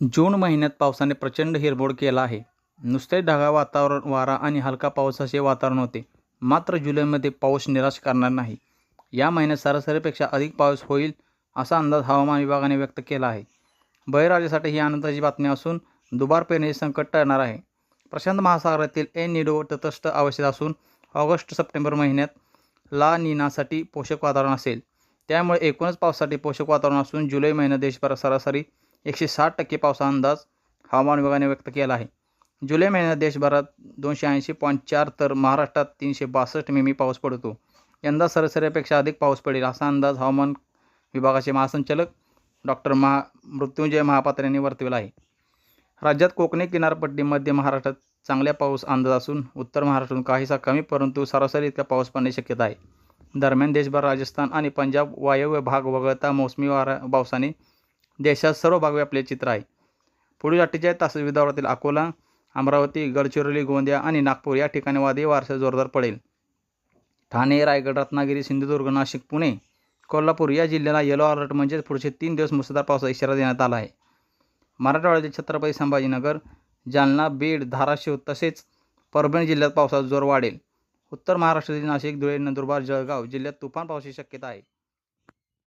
जून महिन्यात पावसाने प्रचंड हिरमोड केला आहे. नुसते ढगाळ वातावरण वारा आणि हलका पावसाचे वातावरण होते. मात्र जुलैमध्ये पाऊस निराश करणार नाही. या महिन्यात सरासरीपेक्षा अधिक पाऊस होईल असा अंदाज हवामान विभागाने व्यक्त केला आहे. बळीराजासाठी ही आनंदाची बातमी असून दुबार पेरणीचे संकट टळणार आहे. प्रशांत महासागरातील ए निडो तटस्थ अवस्थेत असून ऑगस्ट सप्टेंबर महिन्यात ला निनासाठी पोषक वातावरण असेल. त्यामुळे एकूणच पावसासाठी पोषक वातावरण असून जुलै महिन्यात देशभरात सरासरी एकशे साठ टक्के पावसाचा अंदाज हवामान विभागाने व्यक्त केला आहे. जुलै महिन्यात देशभरात दोनशे ऐंशी पॉईंट चार तर महाराष्ट्रात तीनशे बासष्ट मिमी पाऊस पडतो. यंदा सरासरीपेक्षा अधिक पाऊस पडेल असा अंदाज हवामान विभागाचे महासंचालक डॉक्टर महा मृत्युंजय महापात्र यांनी वर्तविला आहे. राज्यात कोकणी किनारपट्टी मध्य महाराष्ट्रात चांगल्या पाऊस अंदाज असून उत्तर महाराष्ट्रातून काहीसा कमी परंतु सरासरी इतका पाऊस पडण्याची शक्यता आहे. दरम्यान देशभर राजस्थान आणि पंजाब वायव्य भाग वगळता मोसमी वारा पावसाने देशात सर्व भाग व्यापले चित्र आहे. पुढील अठ्ठेचाळीस तासात विदर्भातील अकोला अमरावती गडचिरोली गोंदिया आणि नागपूर या ठिकाणी वादळी वारसा जोरदार पडेल. ठाणे रायगड रत्नागिरी सिंधुदुर्ग नाशिक पुणे कोल्हापूर या जिल्ह्याला येलो अलर्ट म्हणजेच पुढचे तीन दिवस मुसळधार पावसाचा इशारा देण्यात आला आहे. मराठवाड्यातील छत्रपती संभाजीनगर जालना बीड धाराशिव तसेच परभणी जिल्ह्यात पावसाचा जोर वाढेल. उत्तर महाराष्ट्रातील नाशिक धुळे नंदुरबार जळगाव जिल्ह्यात तुफान पावसाची शक्यता आहे.